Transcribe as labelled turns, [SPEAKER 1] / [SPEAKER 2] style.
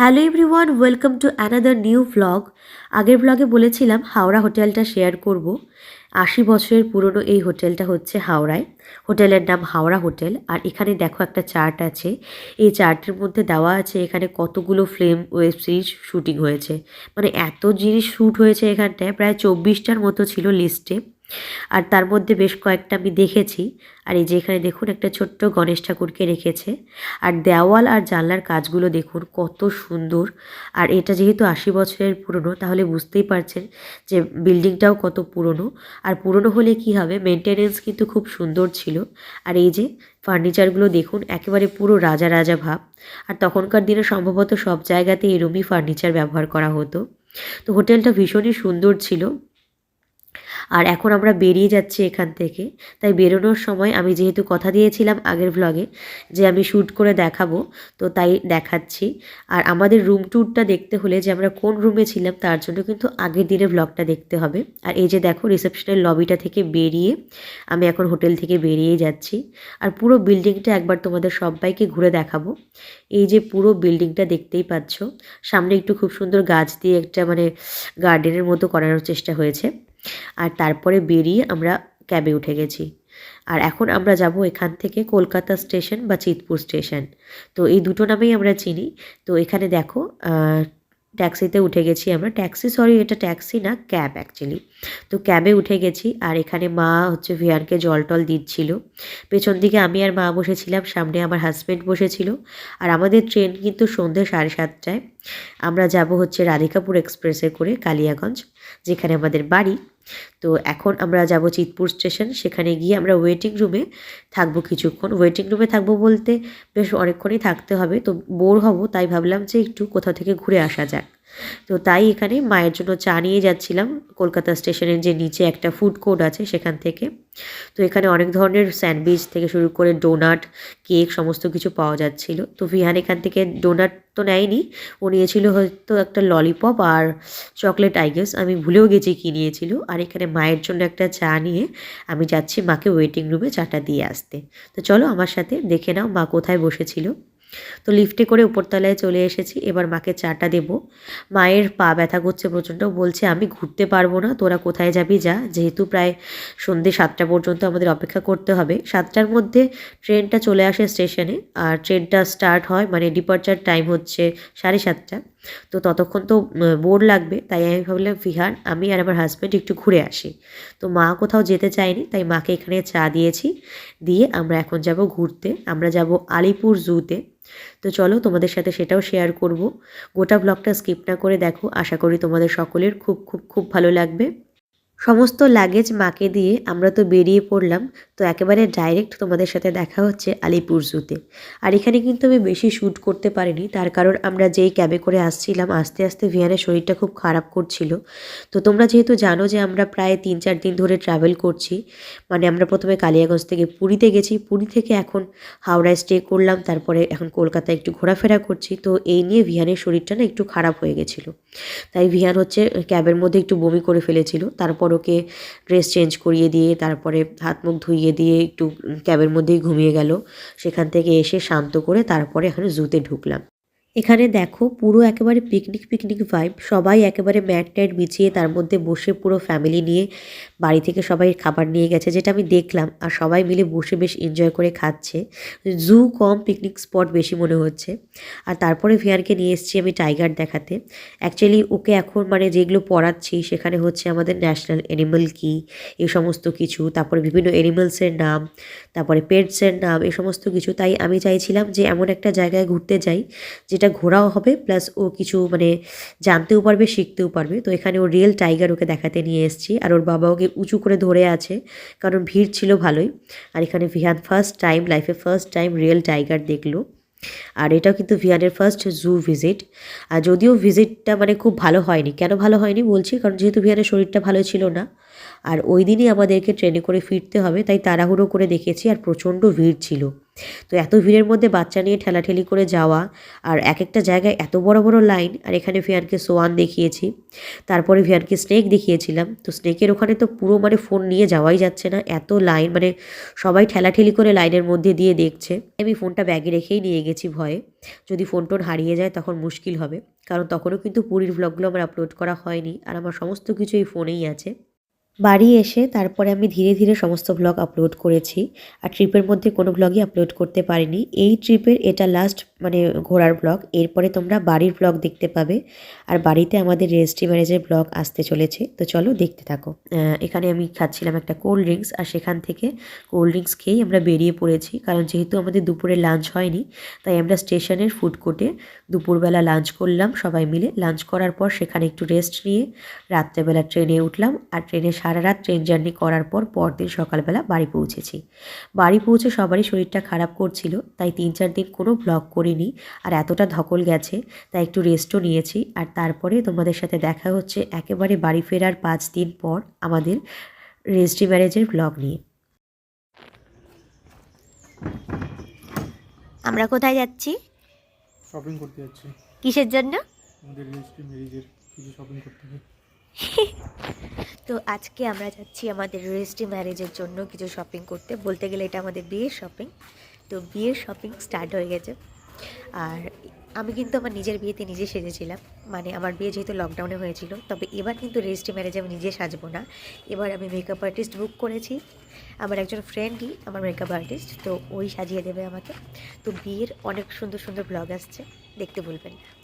[SPEAKER 1] Hello everyone, welcome to another new vlog আগের ভ্লগে বলেছিলাম হাওড়া হোটেলটা শেয়ার করব। আশি বছরের পুরনো এই হোটেলটা হচ্ছে হাওড়ায়। হোটেলের নাম হাওড়া হোটেল। আর এখানে দেখো একটা চার্ট আছে। এই চার্টের মধ্যে দেওয়া আছে এখানে কতগুলো ফিল্ম ওয়েব সিরিজ শুটিং হয়েছে। মানে এত জিনিস শ্যুট হয়েছে এখানটায়। প্রায় চব্বিশটার মতো ছিল লিস্টে। আর তার মধ্যে বেশ কয়েকটা আমি দেখেছি। আর এই যে এখানে দেখুন, একটা ছোট্ট গণেশ ঠাকুরকে রেখেছে। আর দেওয়াল আর জানলার কাজগুলো দেখুন, কত সুন্দর। আর এটা যেহেতু আশি বছরের পুরনো, তাহলে বুঝতেই পারছেন যে বিল্ডিংটাও কত পুরনো। আর পুরনো হলে কি হবে মেনটেনেন্স কিন্তু খুব সুন্দর ছিল। আর এই যে ফার্নিচারগুলো দেখুন, একেবারে পুরো রাজা রাজা ভাব। আর তখনকার দিনে সম্ভবত সব জায়গাতে এরমই ফার্নিচার ব্যবহার করা হতো। তো হোটেলটা ভীষণই সুন্দর ছিল। আর এখন আমরা বেরিয়ে যাচ্ছি এখান থেকে। তাই বেরোনোর সময় আমি যেহেতু কথা দিয়েছিলাম আগের ভ্লগে যে আমি শ্যুট করে দেখাবো, তো তাই দেখাচ্ছি। আর আমাদের রুম ট্যুরটা দেখতে হলে যে আমরা কোন রুমে ছিলাম তার জন্য কিন্তু আগের দিনের ব্লগটা দেখতে হবে। আর এই যে দেখো রিসেপশনের লবিটা থেকে বেরিয়ে আমি এখন হোটেল থেকে বেরিয়ে যাচ্ছি। আর পুরো বিল্ডিংটা একবার তোমাদের সবাইকে ঘুরে দেখাবো। এই যে পুরো বিল্ডিংটা দেখতেই পাচ্ছ। সামনে একটু খুব সুন্দর গাছ দিয়ে একটা মানে গার্ডেনের মতো করানোর চেষ্টা হয়েছে। আর তারপরে বেরিয়ে আমরা ক্যাবে উঠে গেছি। আর এখন আমরা যাব এখান থেকে কলকাতা স্টেশন বা চিতপুর স্টেশন তো এই দুটো নামেই আমরা চিনি। তো এখানে দেখো ট্যাক্সিতে উঠে গেছি আমরা। ট্যাক্সি, সরি, এটা ট্যাক্সি না, ক্যাব অ্যাকচুয়ালি তো ক্যাবে উঠে গেছি আর এখানে মা হচ্ছে ভিয়ানকে জল টল দিচ্ছিল। পেছন দিকে আমি আর মা বসেছিলাম, সামনে আমার হাজব্যান্ড বসেছিল। আর আমাদের ট্রেন কিন্তু সন্ধ্যে সাড়ে সাতটায়। আমরা যাব হচ্ছে রাধিকাপুর এক্সপ্রেসে করে কালিয়াগঞ্জ, যেখানে আমাদের বাড়ি। তো এখন আমরা যাব চিতপুর স্টেশন সেখানে গিয়ে আমরা ওয়েটিং রুমে থাকব কিছুক্ষণ। ওয়েটিং রুমে থাকব বলতে বেশ অনেকক্ষণই থাকতে হবে। তো বোর হব, তাই ভাবলাম যে একটু কোথাও থেকে ঘুরে আসা যাক। তো তাই এখানে মায়ের জন্য চা নিয়ে যাচ্ছিলাম। কলকাতা স্টেশনের যে নিচে একটা ফুড কোর্ট আছে সেখান থেকে। তো এখানে অনেক ধরনের স্যান্ডউইচ থেকে শুরু করে ডোনাট কেক সমস্ত কিছু পাওয়া যাচ্ছিল। তো ভিহান এখান থেকে ডোনাট তো নেয়নি। ও নিয়েছিল হয়তো একটা ললিপপ আর চকলেট আইগেস আমি ভুলেও গেছি কী নিয়েছিল। আর এখানে মায়ের জন্য একটা চা নিয়ে আমি যাচ্ছি মাকে ওয়েটিং রুমে চাটা দিয়ে আসতে। তো চলো আমার সাথে দেখে নাও মা কোথায় বসেছিল। তো লিফটে করে উপরতলায় চলে এসেছি, এবার মাকে চাটা দেব। মায়ের পা ব্যথা করছে প্রচণ্ড, বলছে, আমি ঘুরতে পারব না, তোরা কোথায় যাবি যা, যেহেতু প্রায় সন্ধে সাতটা পর্যন্ত আমাদের অপেক্ষা করতে হবে। সাতটার মধ্যে ট্রেনটা চলে আসে স্টেশনে, আর ট্রেনটা স্টার্ট হয় মানে ডিপার্চার টাইম হচ্ছে সাড়ে সাতটা। তো ততক্ষণ তো বোর লাগবে। তাই আমি ভাবলাম ফিহার আমি আর আমার হাজব্যান্ড একটু ঘুরে আসি। তো মা কোথাও যেতে চায়নি, তাই মাকে এখানে চা দিয়েছি। দিয়ে আমরা এখন যাব ঘুরতে। আমরা যাব আলিপুর জুতে। তো চলো, তোমাদের সাথে সেটাও শেয়ার করব। গোটা ব্লগটা স্কিপ না করে দেখো। আশা করি তোমাদের সকলের খুব খুব খুব ভালো লাগবে। সমস্ত লাগেজ মাকে দিয়ে আমরা তো বেরিয়ে পড়লাম, তো একেবারে ডাইরেক্ট তোমাদের সাথে দেখা হচ্ছে আলিপুর জুতে। আর এখানে কিন্তু আমি বেশি শ্যুট করতে পারিনি, তার কারণ আমরা যেই ক্যাবে করে আসছিলাম, আস্তে আস্তে ভিয়ানের শরীরটা খুব খারাপ করছিল। তো তোমরা যেহেতু জানো যে আমরা প্রায় তিন চার দিন ধরে ট্রাভেল করছি মানে আমরা প্রথমে কালিয়াগঞ্জ থেকে পুরীতে গেছি, পুরী থেকে এখন হাওড়ায় স্টে করলাম, তারপরে এখন কলকাতায় একটু ঘোরাফেরা করছি, তো এই নিয়ে ভিয়ানের শরীরটা না একটু খারাপ হয়ে গেছিল। তাই ভিয়ান হচ্ছে ক্যাবের মধ্যে একটু বমি করে ফেলেছিল, তারপর ওকে ড্রেস চেঞ্জ করিয়ে দিয়ে, তারপরে হাত মুখ ধুইয়ে দিয়ে একটু ক্যাবের মধ্যেই ঘুমিয়ে গেল। সেখান থেকে এসে শান্ত করে তারপরে এখানে জুতে ঢুকলাম। এখানে দেখো পুরো একেবারে পিকনিক পিকনিক ভাইব সবাই একেবারে ম্যাট ট্যাট বিছিয়ে তার মধ্যে বসে পুরো ফ্যামিলি নিয়ে বাড়ি থেকে সবাই খাবার নিয়ে গেছে, যেটা আমি দেখলাম। আর সবাই মিলে বসে বেশ এনজয় করে খাচ্ছে। জু কম পিকনিক স্পট বেশি মনে হচ্ছে। আর তারপরে ভিয়ারকে নিয়ে এসেছি আমি টাইগার দেখাতে। অ্যাকচুয়ালি ওকে এখন মানে যেগুলো পড়াচ্ছি, সেখানে হচ্ছে আমাদের ন্যাশনাল অ্যানিমাল কি এই সমস্ত কিছু, তারপরে বিভিন্ন অ্যানিমালসের নাম, তারপরে পেটসের নাম এই সমস্ত কিছু। তাই আমি চাইছিলাম যে এমন একটা জায়গায় ঘুরতে যাই যেটা ঘোরাও হবে প্লাস ও কিছু মানে জানতেও পারবে, শিখতেও পারবে। তো এখানে ও রিয়েল টাইগার ওকে দেখাতে নিয়ে এসেছি। আর ওর বাবা ওকে উঁচু করে ধরে আছে, কারণ ভিড় ছিল ভালোই। আর এখানে ভিহান ফার্স্ট টাইম লাইফে ফার্স্ট টাইম রিয়েল টাইগার দেখল। আর এটাও কিন্তু ভিয়ানের ফার্স্ট জু ভিজিট আর যদিও ভিজিটটা মানে খুব ভালো হয়নি। কেন ভালো হয়নি বলছি, কারণ যেহেতু ভিয়ানের শরীরটা ভালো ছিল না। আর ওই দিনই আমাদেরকে ট্রেনে করে ফিরতে হবে, তাই তাড়াহুড়ো করে দেখেছি, আর প্রচণ্ড ভিড় ছিল। তো এত ভিড়ের মধ্যে বাচ্চা নিয়ে ঠেলাঠেলি করে যাওয়া আর এক একটা জায়গায় এত বড় বড় লাইন, আর এখানে ভিয়ানকে সোয়ান দেখিয়েছি, তারপরে ভিয়ানকে স্নেক দেখিয়েছিলাম, তো স্নেকের ওখানে তো পুরো মানে ফোন নিয়ে যাওয়াই যাচ্ছে না, এত লাইন মানে সবাই ঠেলাঠেলি করে লাইনের মধ্যে দিয়ে দেখছে। আমি ফোনটা ব্যাগে রেখেই নিয়ে গেছি ভয়ে, যদি ফোন টোন হারিয়ে যায় তখন মুশকিল হবে, কারণ তখনও কিন্তু পুরীর ভ্লগগুলো আমার আপলোড করা হয়নি, আর আমার সমস্ত কিছু এই ফোনেই আছে। বাড়ি এসে তারপরে আমি ধীরে ধীরে সমস্ত ব্লগ আপলোড করেছি। আর ট্রিপের মধ্যে কোনো ব্লগই আপলোড করতে পারিনি। এই ট্রিপের এটা লাস্ট মানে ঘোরার ব্লগ। এরপরে তোমরা বাড়ির ব্লগ দেখতে পাবে। আর বাড়িতে আমাদের রেজিস্ট্রি ম্যারেজের ব্লগ আসতে চলেছে। তো চলো দেখতে থাকো। এখানে আমি খাচ্ছিলাম একটা কোল্ড ড্রিঙ্কস। আর সেখান থেকে কোল্ড ড্রিঙ্কস খেয়েই আমরা বেরিয়ে পড়েছি। কারণ যেহেতু আমাদের দুপুরে লাঞ্চ হয়নি, তাই আমরা স্টেশনের ফুড কোর্টে দুপুরবেলা লাঞ্চ করলাম সবাই মিলে। লাঞ্চ করার পর সেখানে একটু রেস্ট নিয়ে রাত্রেবেলা ট্রেনে উঠলাম। আর ট্রেনে সারা রাত ট্রেন জার্নি করার পর পরদিন সকালবেলা বাড়ি পৌঁছেছি। বাড়ি পৌঁছে সবারই শরীরটা খারাপ করছিল, তাই তিন চার দিন কোনো ব্লগ করিনি। আর এতটা ধকল গেছে তাই একটু রেস্টও নিয়েছি। আর তারপরে তোমাদের সাথে দেখা হচ্ছে একেবারে বাড়ি ফেরার পাঁচ দিন পর আমাদের রেজিস্ট্রি ম্যারেজের ব্লগ নিয়ে।
[SPEAKER 2] আমরা কোথায় যাচ্ছি?
[SPEAKER 3] শপিং করতে যাচ্ছি।
[SPEAKER 2] কিসের জন্য?
[SPEAKER 3] আমাদের রেজিস্ট্রি ম্যারেজের কিছু শপিং করতে হবে।
[SPEAKER 2] তো আজকে আমরা যাচ্ছি আমাদের রেজিস্ট্রি ম্যারেজের জন্য কিছু শপিং করতে। বলতে গেলে এটা আমাদের বিয়ের শপিং তো বিয়ের শপিং স্টার্ট হয়ে গেছে। আর আমি কিন্তু আমার নিজের বিয়েতে নিজে সেজেছিলাম। মানে আমার বিয়ে যেহেতু লকডাউনে হয়েছিল, তবে এবার কিন্তু রেজিস্ট্রি ম্যারেজে আমি নিজে সাজবো না। এবার আমি মেকআপ আর্টিস্ট বুক করেছি। আমার একজন ফ্রেন্ডই আমার মেকআপ আর্টিস্ট তো ওই সাজিয়ে দেবে আমাকে। তো বিয়ের অনেক সুন্দর সুন্দর ব্লগ আসছে, দেখতে বলবেন না।